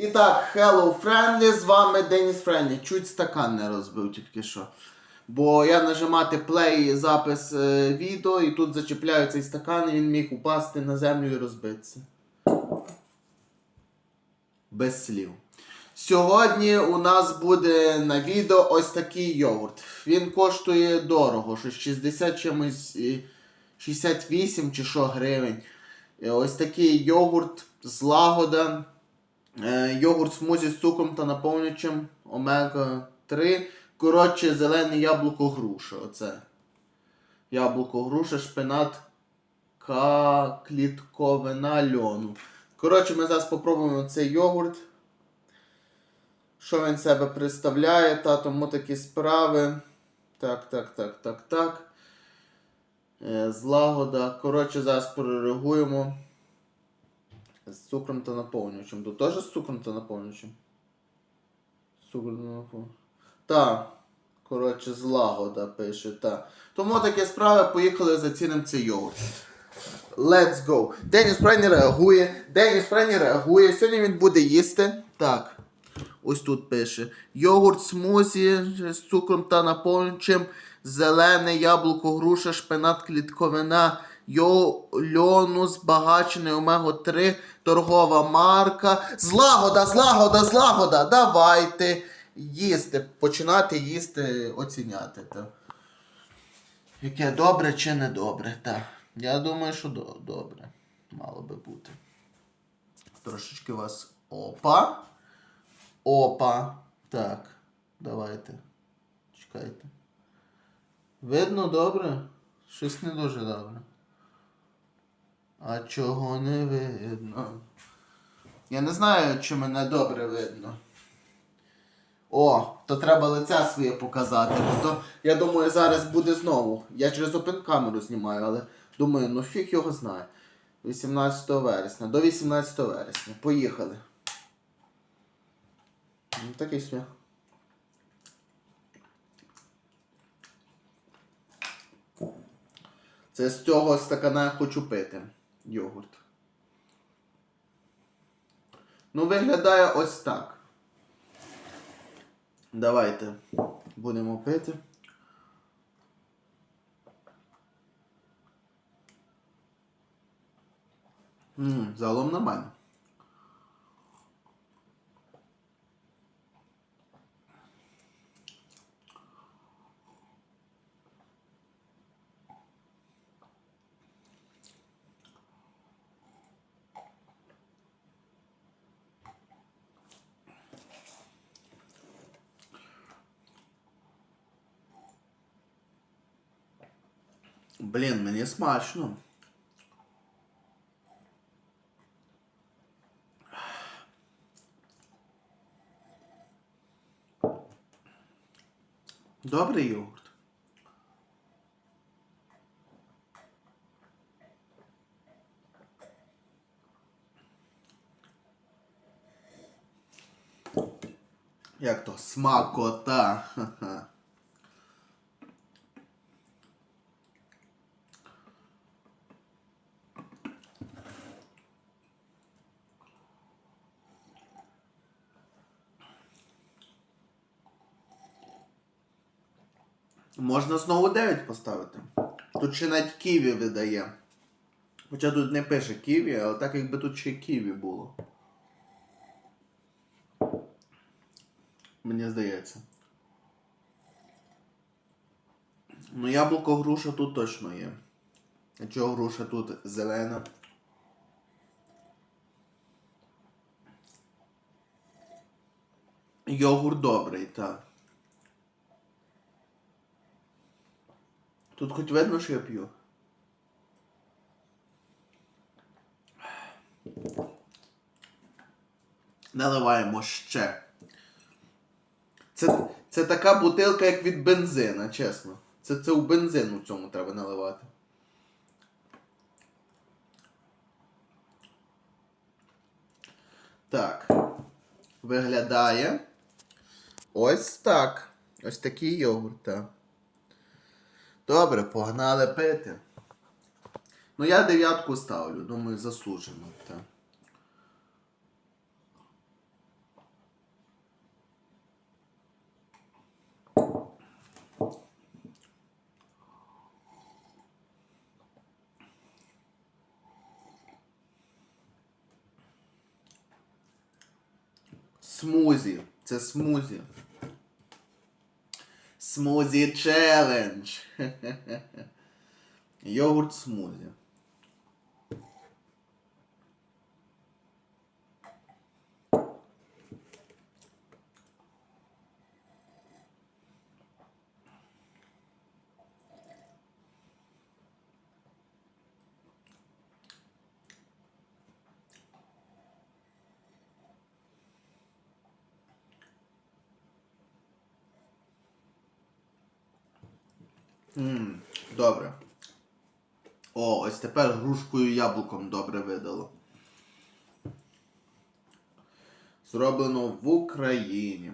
І так, hello friendly, з вами Деніс Френлі. Чуть стакан не розбив тільки що. Бо я нажимати play запис е, відео і тут зачіпляю цей стакан і він міг упасти на землю і розбитися. Без слів. Сьогодні у нас буде на відео ось такий йогурт. Він коштує дорого, щось 60 чимось 68 чи що гривень. Е, Ось такий йогурт з лагода. Е, Йогурт смузі з цукром та наповнювачем омега-3. Коротше, зелене яблуко груша. Оце. Яблуко груша, шпинат, клітковина льону. Коротше, ми зараз спробуємо цей йогурт. Що він себе представляє, та тому такі справи. Так, так, так, так, так. Е, Злагода. Коротше, зараз перереагуємо. З цукром та наповнювачем. Тут теж з цукром та наповнювачем? З цукром та наповнювачем. Так. Коротше, злагода пише, так. Тому такі справи, поїхали зацінимо цей йогурт. Let's go. Деніс Прай реагує. Деніс Прай реагує. Сьогодні він буде їсти. Так. Ось тут пише. Йогурт смузі з цукром та наповнювачем. Зелене яблуко, груша, шпинат, клітковина, йо, льону, збагачений омего-3, торгова марка. Злагода, злагода, злагода. Давайте їсти. Починати їсти, оціняти. Та. Яке добре чи не добре. Так. Я думаю, що до- добре. Мало би бути. Трошечки вас. Опа. Опа. Так. Давайте. Чекайте. Видно добре? Щось не дуже добре. А чого не видно? Я не знаю, чи мене добре видно. О, то треба лиця своє показати. То, я думаю, зараз буде знову. Я через опен камеру знімаю, але думаю, ну фіг його знає. 18 вересня. До 18 вересня. Поїхали. Ну, такий сміх. Це з цього стакана я хочу пити. Йогурт. Ну, виглядає ось так. Давайте будемо пити. Загалом нормально. Блін, мені смачно. Добрий йогурт. Як то смакота. Ха-ха. Можна знову 9 поставити. Тут ще навіть ківі видає. Хоча тут не пише ківі, але так якби тут ще ківі було. Мені здається. Ну, яблуко груша тут точно є. А чого груша тут зелена? Йогурт добрий, так. Тут хоч видно, що я п'ю. Наливаємо ще. Це, це така бутилка, як від бензина, чесно. Це, це у бензин у цьому треба наливати. Так. Виглядає. Ось так. Ось такий йогурт. так. Добре, погнали пити. Ну, я дев'ятку ставлю, думаю, заслужено. Так. Смузі. Це смузі. Смузі челендж. Йогурт смузі. Ммм, добре. О, ось тепер грушкою яблуком добре видало. Зроблено в Україні.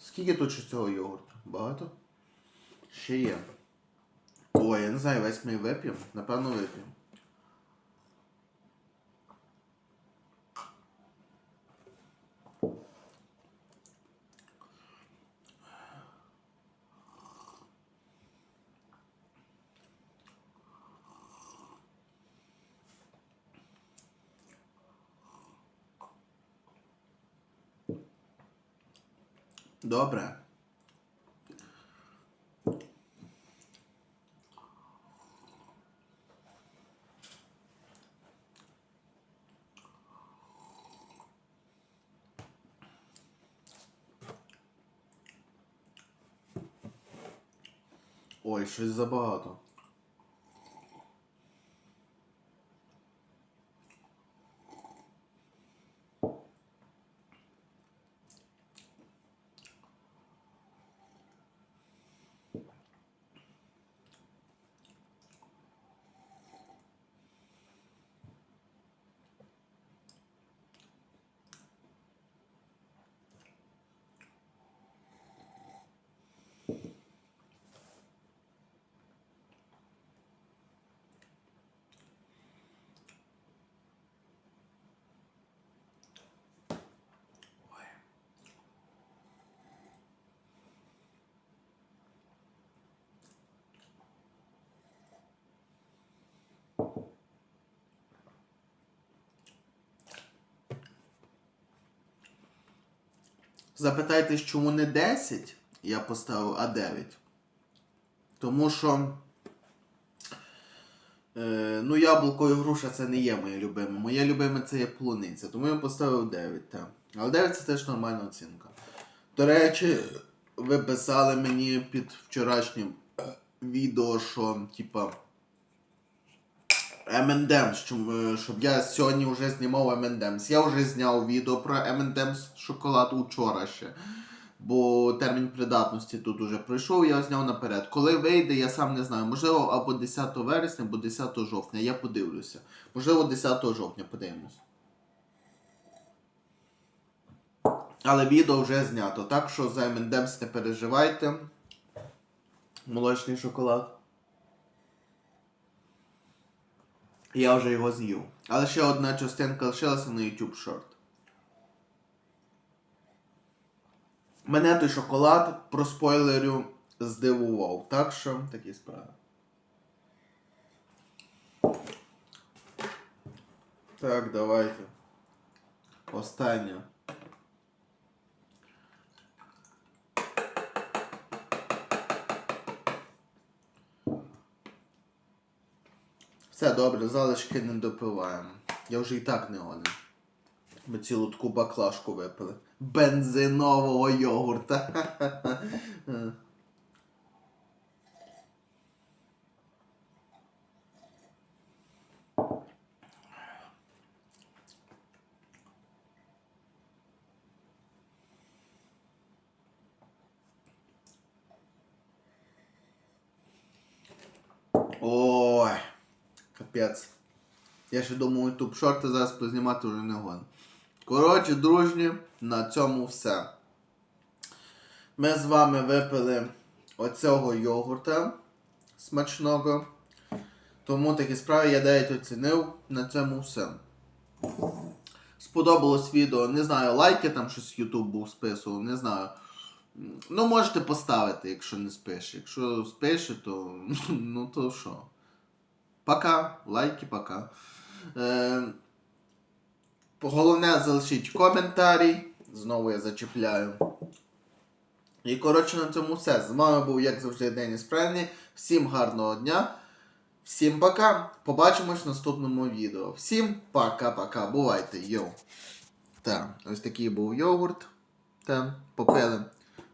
Скільки тут ще цього йогурту? Багато? Ще є. Ой, я не знаю, весь ми вип'ємо. Напевно, вип'ємо. Добре. Ой, щось забагато. Запитайтесь, чому не 10 я поставив, а 9. Тому що. Е, ну, яблуко і груша це не є моє любиме. Моє любиме це є полуниця. Тому я поставив 9. Так. Але 9 це теж нормальна оцінка. До речі, ви писали мені під вчорашнім відео, що, типа. M&M's, е, щоб я сьогодні вже знімав M&M's. Я вже зняв відео про M&M's шоколад учора ще. Бо термін придатності тут уже пройшов, я зняв наперед. Коли вийде, я сам не знаю. Можливо, або 10 вересня, або 10 жовтня. Я подивлюся. Можливо, 10 жовтня подивимось. Але відео вже знято. Так що за M&M's не переживайте. Молочний шоколад. Я вже його з'їв. Але ще одна частинка лишилася на YouTube Short. Мене той шоколад про спойлерю здивував. Так що такі справи. Так, давайте. Останнє. Все добре, залишки не допиваємо. Я вже і так не годен. Ми цілу таку баклажку випили. Бензинового йогурта. Ой, капець. Я ще думаю, ютуб шорти зараз познімати вже не годен. Коротше, дружні, на цьому все. Ми з вами випили оцього йогурта смачного. Тому такі справи я 9 оцінив. На цьому все. Сподобалось відео. Не знаю, лайки там щось YouTube був списував, не знаю. Ну, можете поставити, якщо не спише. Якщо спише, то ну то що. Пока. Лайки, пока. Е, головне, залишіть коментарі. Знову я зачіпляю. І коротше на цьому все. З вами був, як завжди, Деніс Френлі. Всім гарного дня. Всім пока. Побачимось в наступному відео. Всім пока-пока. Бувайте, йоу. Так, ось такий був йогурт. Та, попили.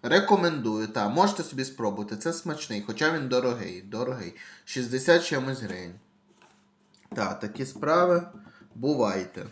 Рекомендую, та, можете собі спробувати. Це смачний, хоча він дорогий. Дорогий. 60 чимось гривень. Так, такі справи. Бувайте.